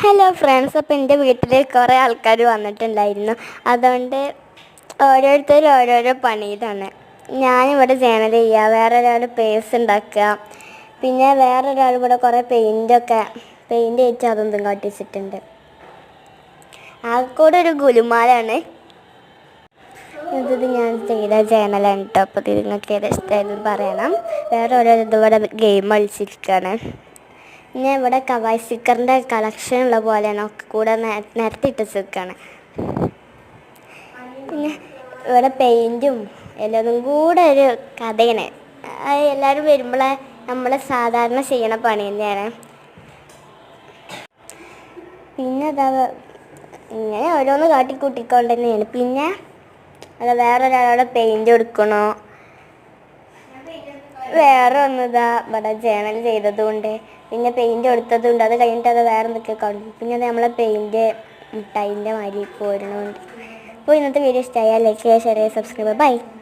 Hello friends അപ്പോൾ എന്റെ വീട്ടിൽ കുറേ ആൾക്കാർ വന്നിട്ടുണ്ടായിരുന്നു. അതുകൊണ്ട് ഓരോരുത്തരും ഓരോരോ പണിയിലാണ്. ഞാനിവിടെ ജേണൽ ചെയ്യുക വേറെ ഒരാൾ പേസ് ഉണ്ടാക്കുക പിന്നെ വേറെ ഒരാൾ ഇവിടെ കുറേ പെയിന്റൊക്കെ പെയിന്റ് വെച്ച് അതൊന്നും കാട്ടിച്ചിട്ടുണ്ട് ആൾക്കൂടെ ഒരു ഗുലുമാലാണ്. ഇത് ഞാൻ ചെയ്ത ജേണലാണ് കേട്ടോ അപ്പോൾ നിങ്ങൾക്ക് ഏത് ഇഷ്ടമായിരുന്നു പറയണം. വേറെ ഓരോ ഇതുപോലെ ഗെയിം കളിച്ചിരിക്കുകയാണ്. പിന്നെ ഇവിടെ കവായ് സ്റ്റിക്കറിന്റെ കളക്ഷൻ ഉള്ള പോലെയാണ്. ഒക്കെ കൂടെ നിരത്തിയിട്ട് വെച്ചിരിക്കുകയാണ് പിന്നെ ഇവിടെ പെയിന്റും എല്ലാതും കൂടെ ഒരു കഥയാണ്. എല്ലാവരും വരുമ്പോഴേ നമ്മൾ സാധാരണ ചെയ്യണ പണി തന്നെയാണ്. പിന്നെ അതാ ഇങ്ങനെ ഓരോന്ന് കാട്ടിക്കൂട്ടിക്കൊണ്ട് തന്നെയാണ് പിന്നെ അത് വേറൊരാളോട് പെയിന്റ് കൊടുക്കണോ വേറെ ഒന്നതാ ഇവിടെ ജേണൽ ചെയ്തതുകൊണ്ട് പിന്നെ പെയിന്റ് കൊടുത്തതുണ്ട് അത് കഴിഞ്ഞിട്ട് അത് വേറെ എന്തൊക്കെ കാണും പിന്നെ അത് നമ്മളെ പെയിന്റ് മിഠായിന്റെ മാതിരി പോരണോണ്ട് അപ്പോൾ ഇന്നത്തെ വീഡിയോ ഇഷ്ടമായാൽ ലൈക്ക് ചെയ്യുക ഷെയർ ചെയ്യുക സബ്സ്ക്രൈബ് ബൈ